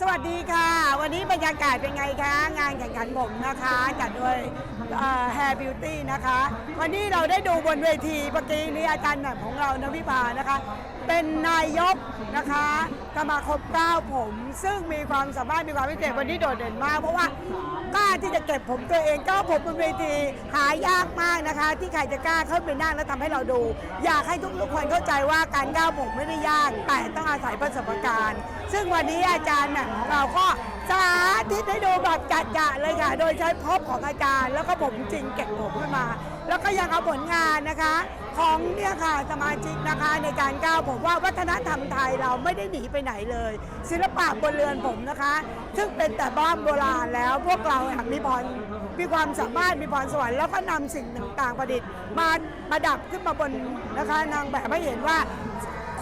สวัสดีค่ะ วันนี้บรรยากาศเป็นไงคะ งานแข่งขันผมนะคะ จัดโดยแฮร์บิวตี้นะคะ วันนี้เราได้ดูบนเวทีเมื่อกี้นี้อาจารย์แหม่มของเรานะวิภานะคะ เป็นนายกนะคะสมาคมก้าวผม ซึ่งมีความสามารถมีความพิเศษวันนี้โดดเด่นมาก เพราะว่ากล้าที่จะเก็บผมตัวเองก้าวผมบนเวทีหายากมากนะคะ ที่ใครจะกล้าเข้าไปนั่งแล้วทำให้เราดู อยากให้ทุกๆคนเข้าใจว่าการก้าวผมไม่ได้ยาก แต่ต้องอาศัยประสบการณ์ ซึ่งวันนี้อาจารย์แหม่มของเราก็สาธิตให้ดูแบบจัดๆเลยค่ะ โดยใช้พบของอาจารย์ แล้วก็ผมจริงเก็บผมขึ้นมา แล้วก็ยังเอาผลงานนะคะ ของเนี่ยค่ะสมาชิกนะคะในการก้าวผมว่าวัฒนธรรมไทยเราไม่ได้หนีไปไหนเลย ศิลปะบนเรือนผมนะคะ ซึ่งเป็นแต่บ้านโบราณแล้วพวกเราอะมีพรมีความสามารถมีพรสวรรค์แล้วก็นำสิ่งต่างๆประดิษฐ์มาประดับขึ้นมาบนนะคะนางแบบให้เห็นว่า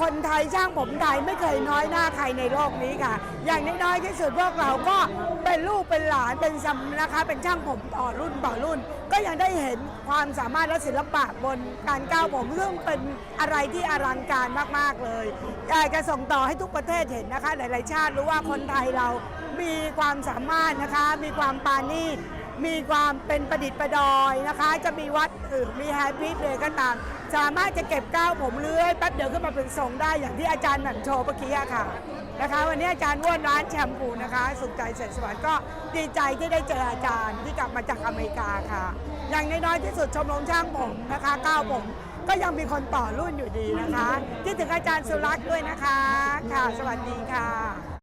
คนไทยช่างผมไทยไม่เคยน้อยหน้าใครในโลกนี้ค่ะ อย่างน้อยๆที่สุดพวกเราก็เป็นลูกเป็นหลานเป็นซัมนะคะ เป็นช่างผมต่อรุ่นต่อรุ่น ก็ยังได้เห็นความสามารถและศิลปะบนการก้าวผมเรื่องเป็นอะไรที่อลังการมากๆเลยอยากจะส่งต่อให้ทุกประเทศเห็นนะคะ หลายๆชาติรู้ว่าคนไทยเรามีความสามารถนะคะ มีความปาณี มีความเป็นประดิษฐ์ประดอยนะคะ จะมีวัดอื่นมีแฮปปี้เลยก็ตาม สามารถจะเก็บก้าวผมเลื้อยแป๊บเดียวขึ้นมาเป็นทรงได้อย่างที่อาจารย์หม่มโชว์เมื่อกี้อะค่ะนะคะ วันนี้อาจารย์ว่วนร้านแชมพูนะคะ สุขใจเสร็จสวัสดิ์ก็ดีใจที่ได้เจออาจารย์ที่กลับมาจากอเมริกาค่ะ อย่างน้อยๆที่สุดชมรมช่างผมนะคะก้าวผมก็ยังมีคนต่อรุ่นอยู่ดีนะคะ ที่ถึงอาจารย์สุรักษ์ด้วยนะคะ ค่ะ สวัสดีค่ะ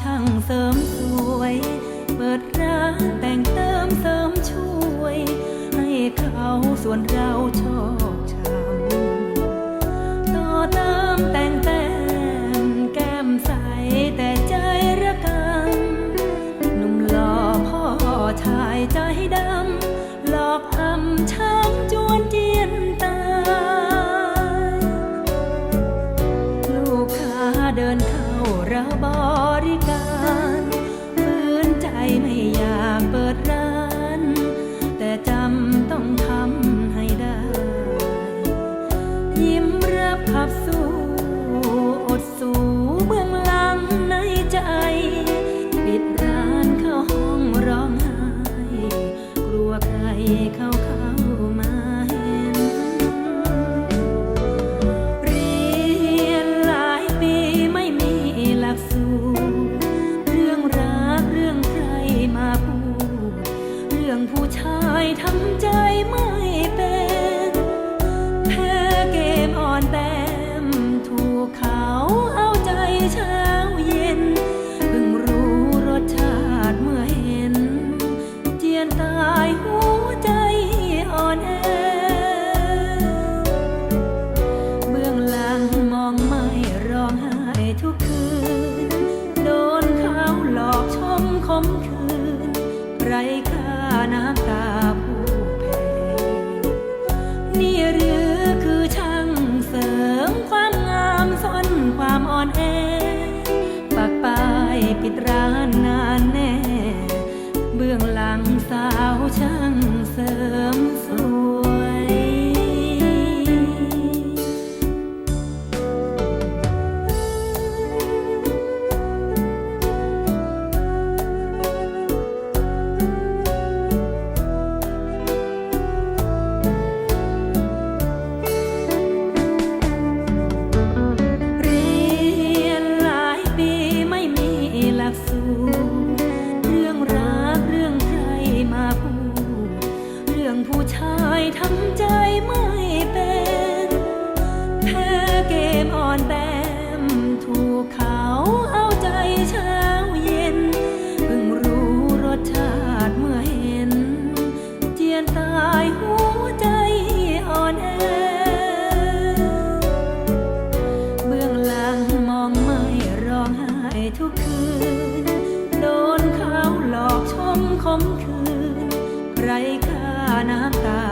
ช่างเสริมสวย เปิดร้านแต่งเติมเสริมช่วย ให้เขาส่วนเราชอกช้ำต่อเติมแต่งแต้มแก้มใสแต่ใจระกำหนุ่มหล่อพ่อชายใจดำ รื่องผู้ชายทำใจไม่เป็น นี่หรือคือช่างเสริมความงามซ่อนความอ่อนแอ ปากปลายปิดร้านนานแน่ เบื้องหลังสาวช่างเสริมสวย แพ้เกมอ่อนแบถูกเขาเอาใจเช้าเย็น เพิ่งรู้รสชาติเมื่อเห็น เจียนตายหัใจอ่อนแอ เบื้องหลังมองไม่ร้องไห้ทุกคืน โดนเขาหลอกชมคมคืน ใครค่าน้ำตา